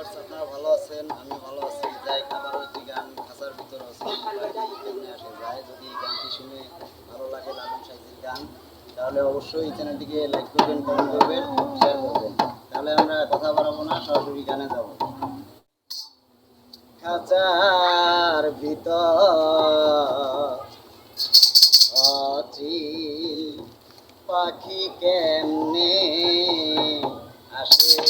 খাঁচার তাহলে অবশ্যই চ্যানেলটিকে লাইক করবেন, কমেন্ট করবেন শেয়ার করবেন। তাহলে আমরা কথা বাড়াবো না, সরাসরি গানে যাব। খাঁচার ভিতর পাখি কেমনে আসে?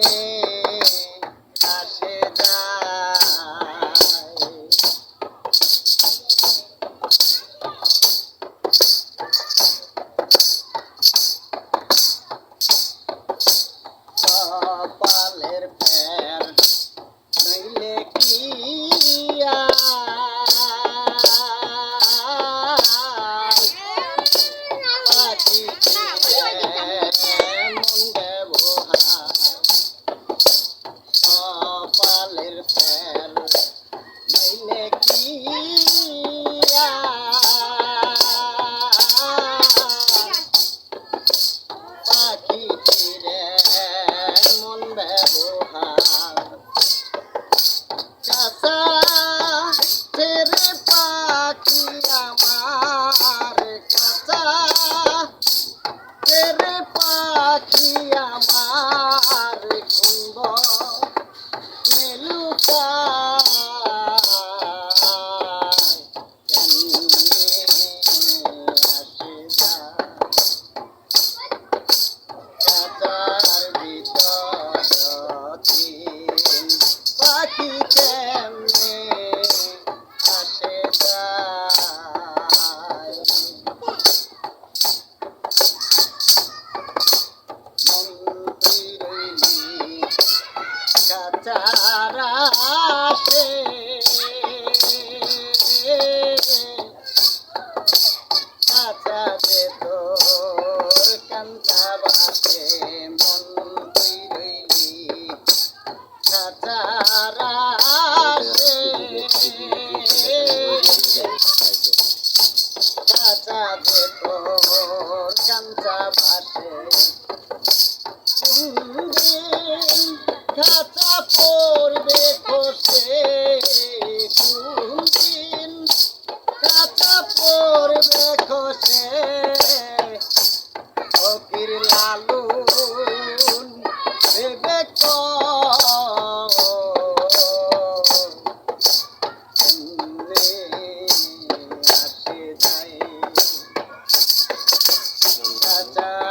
কেমনে আসে কাঁচা যে তোর কান্তা বাসে মন তুই রইলি কাঁচারা কাঁচা যে তোর কান্তা বাসে করবে খসে কোনদিন? কাঁচা পড়বে খসে ফকির লালুন ভেবে কাঁচা